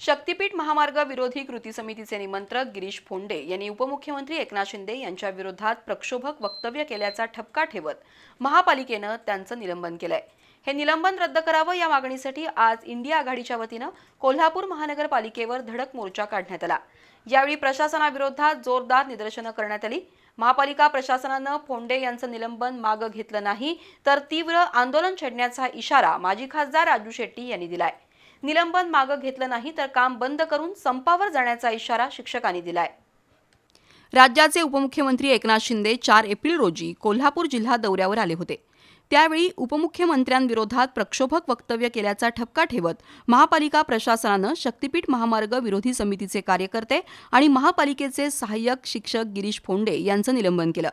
शक्तीपीठ महामार्ग विरोधी कृती समितीचे निमंत्रक गिरीश फोंडे यांनी उपमुख्यमंत्री एकनाथ शिंदे यांच्या विरोधात प्रक्षोभक वक्तव्य केल्याचा ठपका ठेवत महापालिकेनं त्यांचं निलंबन केलंय. हे निलंबन रद्द करावं या मागणीसाठी आज इंडिया आघाडीच्या वतीनं कोल्हापूर महानगरपालिकेवर धडक मोर्चा काढण्यात आला. यावेळी प्रशासनाविरोधात जोरदार निदर्शनं करण्यात आली. महापालिका प्रशासनानं फोंडे यांचं निलंबन मागं घेतलं नाही तर तीव्र आंदोलन छेडण्याचा इशारा माजी खासदार राजू शेट्टी यांनी दिलाय. निलंबन मागं घेतलं नाही तर काम बंद करून संपावर जाण्याचा इशारा शिक्षकांनी दिलाय. राज्याचे उपमुख्यमंत्री एकनाथ शिंदे चार एप्रिल रोजी कोल्हापूर जिल्हा दौऱ्यावर आले होते. त्यावेळी उपमुख्यमंत्र्यांविरोधात प्रक्षोभक वक्तव्य केल्याचा ठपका ठेवत महापालिका प्रशासनानं शक्तीपीठ महामार्ग विरोधी समितीचे कार्यकर्ते आणि महापालिकेचे सहाय्यक शिक्षक गिरीश फोंडे यांचं निलंबन केलं.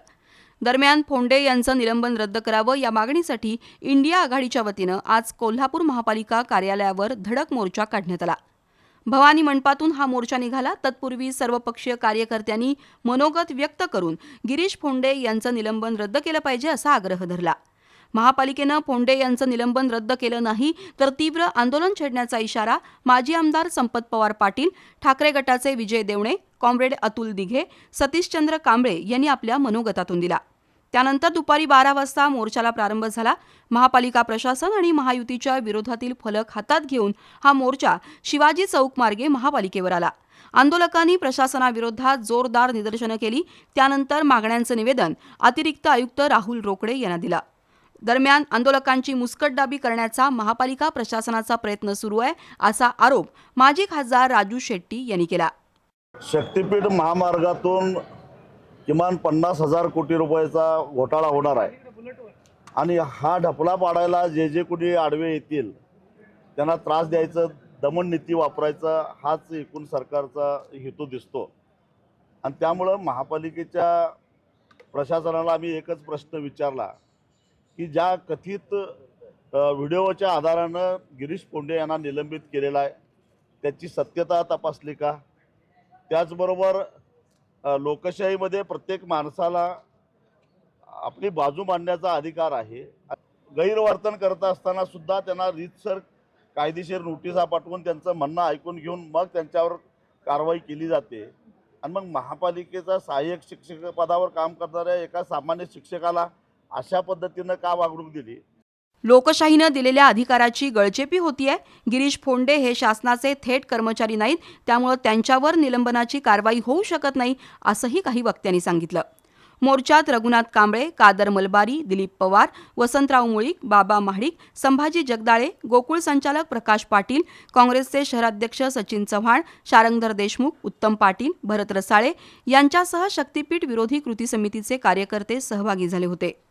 दरम्यान फोंडे यांचं निलंबन रद्द करावं या मागणीसाठी इंडिया आघाडीच्या वतीनं आज कोल्हापूर महापालिका कार्यालयावर धडक मोर्चा काढण्यात आला. भवानी मंडपातून हा मोर्चा निघाला. तत्पूर्वी सर्वपक्षीय कार्यकर्त्यांनी मनोगत व्यक्त करून गिरीश फोंडे यांचं निलंबन रद्द केलं पाहिजे असा आग्रह धरला. महापालिकेनं फोंडे यांचं निलंबन रद्द केलं नाही तर तीव्र आंदोलन छेडण्याचा इशारा माजी आमदार संपत पवार पाटील ठाकरे गटाचे विजय देवणे कॉम्रेड अतुल दिघे सतीशचंद्र कांबळे यांनी आपल्या मनोगतातून दिला. त्यानंतर दुपारी बारा वाजता मोर्चाला प्रारंभ झाला. महापालिका प्रशासन आणि महायुतीच्या विरोधातील फलक हातात घेऊन हा मोर्चा शिवाजी चौक मार्गे महापालिकेवर आला. आंदोलकांनी प्रशासनाविरोधात जोरदार निदर्शनं केली. त्यानंतर मागण्यांचं निवेदन अतिरिक्त आयुक्त राहुल रोकडे यांना दिलं. दरम्यान आंदोलकांची मुस्कटदाबी करण्याचा महापालिका प्रशासनाचा प्रयत्न सुरू आहे असा आरोप माजी खासदार राजू शेट्टी यांनी केला. शक्तीपीठ महामार्गातून किमान पन्नास हजार कोटी रुपयाचा घोटाळा होणार आहे. आणि हा ढपला पाडायला जे जे कुणी आडवे येतील त्यांना त्रास द्यायचं दमन नीती वापरायचा हाच एकूण सरकारचा हेतू दिसतो. आणि त्यामुळं महापालिकेच्या प्रशासनाला आम्ही एकच प्रश्न विचारला की ज्या कथित व्हिडिओच्या आधारानं गिरीश पोंडे यांना निलंबित केलेला आहे त्याची सत्यता तपासली का? त्याचबरोबर लोकशाहीमध्ये प्रत्येक माणसाला आपली बाजू मांडण्याचा अधिकार आहे. गैरवर्तन करत असताना सुद्धा त्यांना रीतसर कायदेशीर नोटिसा पाठवून त्यांचं म्हणणं ऐकून घेऊन मग त्यांच्यावर कारवाई केली जाते. आणि मग महापालिकेचा सहाय्यक शिक्षक पदावर काम करणाऱ्या एका सामान्य शिक्षकाला अशा पद्धतीनं का वागणूक दिली? लोकशाहीनं दिलेल्या अधिकाराची गळचेपी होतीये. गिरीश फोंडे हे शासनाचे थेट कर्मचारी नाहीत. त्यामुळं त्यांच्यावर निलंबनाची कारवाई होऊ शकत नाही असंही काही वक्त्यांनी सांगितलं. मोर्चात रघुनाथ कांबळे कादर मलबारी दिलीप पवार वसंतराव मुळीक बाबा महाडिक संभाजी जगदाळे गोकुळ संचालक प्रकाश पाटील काँग्रेसचे शहराध्यक्ष सचिन चव्हाण शारंगधर देशमुख उत्तम पाटील भरत रसाळे यांच्यासह शक्तीपीठ विरोधी कृती समितीचे कार्यकर्ते सहभागी झाले होते.